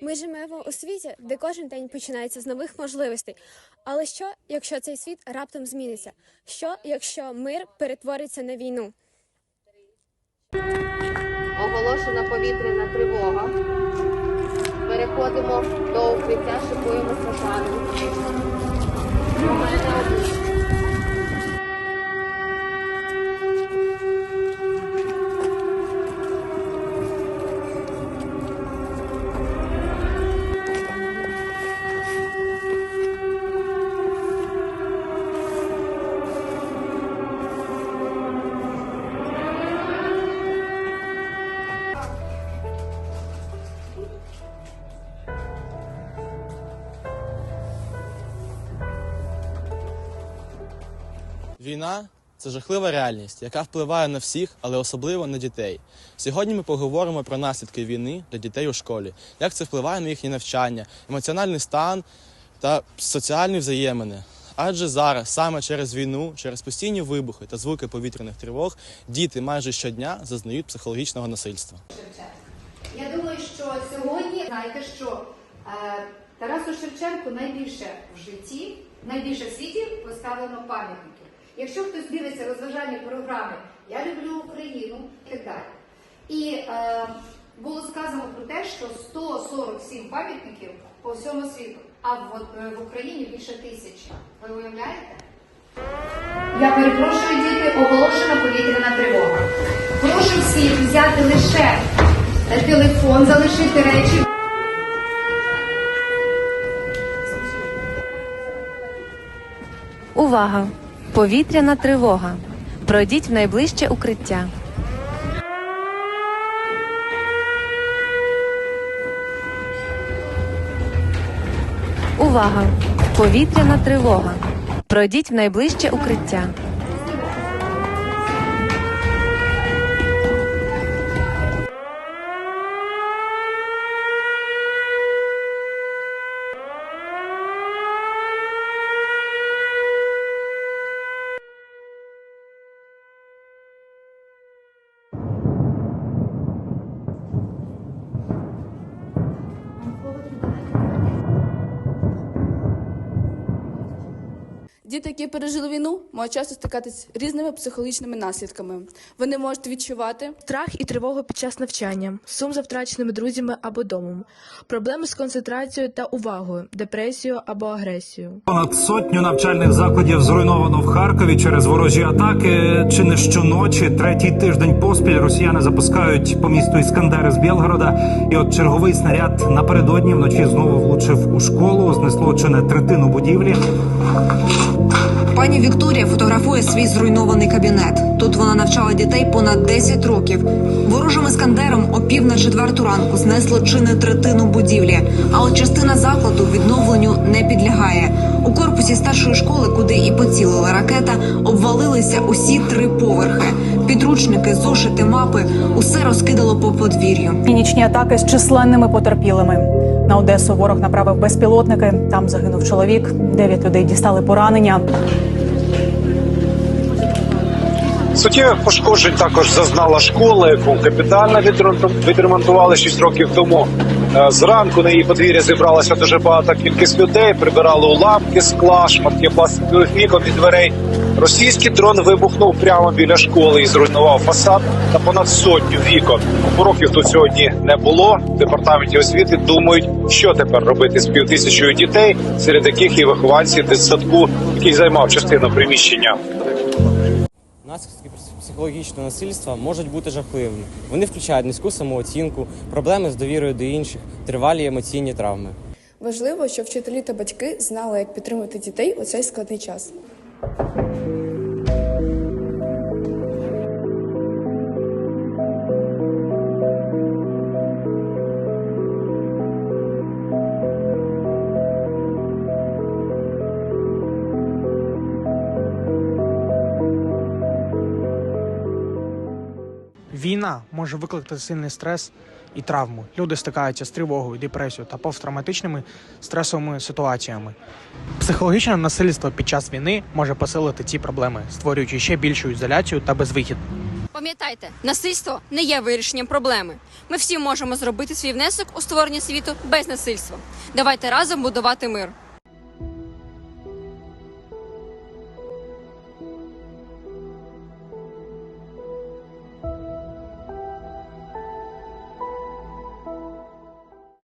Ми живемо у світі, де кожен день починається з нових можливостей. Але що, якщо цей світ раптом зміниться? Що, якщо мир перетвориться на війну? Оголошена повітряна тривога. Переходимо до укриття, шикуємо шану. Війна це жахлива реальність, яка впливає на всіх, але особливо на дітей. Сьогодні ми поговоримо про наслідки війни для дітей у школі, як це впливає на їхнє навчання, емоціональний стан та соціальні взаємини. Адже зараз, саме через війну, через постійні вибухи та звуки повітряних тривог, діти майже щодня зазнають психологічного насильства. Я думаю, що сьогодні знаєте, що е, Тарасу Шевченку найбільше в житті, найбільше в світі поставлено пам'ятників. Якщо хтось дивиться розважальні програми Я люблю Україну і так далі. І е, було сказано про те, що 147 пам'ятників по всьому світу, а в, е, в Україні більше тисячі. Ви уявляєте? Я перепрошую, діти, оголошена повітряна тривога. Прошу всіх взяти лише телефон, залишити речі. Увага! Повітряна тривога. Пройдіть в найближче укриття. Увага! Повітряна тривога. Пройдіть в найближче укриття. Діти, які пережили війну, можуть часто стикатися з різними психологічними наслідками. Вони можуть відчувати Страх і тривогу під час навчання, сум за втраченими друзями або домом, проблеми з концентрацією та увагою, депресію або агресію. Понад сотню навчальних закладів зруйновано в Харкові через ворожі атаки. Чи не щоночі, третій тиждень поспіль росіяни запускають по місту Іскандери з Білгорода. І от черговий снаряд напередодні вночі знову влучив у школу, знесло чи не третину будівлі. Пані Вікторія фотографує свій зруйнований кабінет. Тут вона навчала дітей понад 10 років. Ворожим іскандером о пів на четверту ранку знесло чи не третину будівлі. А от частина закладу відновленню не підлягає. У корпусі старшої школи, куди і поцілила ракета, обвалилися усі три поверхи. Підручники, зошити, мапи усе розкидало по подвір'ю. І нічні атаки з численними потерпілими. На Одесу ворог направив безпілотники. Там загинув чоловік. Дев'ять людей дістали поранення. Суттєвих пошкоджень також зазнала школа, яку капітально відремонтували 6 років тому. Е, Зранку на її подвір'я зібралася дуже багата кількість людей, прибирали уламки, скла, шматки пластикових вікон і дверей. Російський дрон вибухнув прямо біля школи і зруйнував фасад та понад сотню вікон. Уроків тут сьогодні не було. В департаменті освіти думають, що тепер робити з півтисячою дітей, серед яких є вихованці дитсадку, який займав частину приміщення. Наслідки психологічного насильства можуть бути жахливими. Вони включають низьку самооцінку, проблеми з довірою до інших, тривалі емоційні травми. важливо, щоб вчителі та батьки знали, як підтримати дітей у цей складний час. Війна може викликати сильний стрес і травму. Люди стикаються з тривогою, депресією та посттравматичними стресовими ситуаціями. Психологічне насильство під час війни може посилити ці проблеми, створюючи ще більшу ізоляцію та безвихід. Пам'ятайте, насильство не є вирішенням проблеми. Ми всі можемо зробити свій внесок у створення світу без насильства. Давайте разом будувати мир.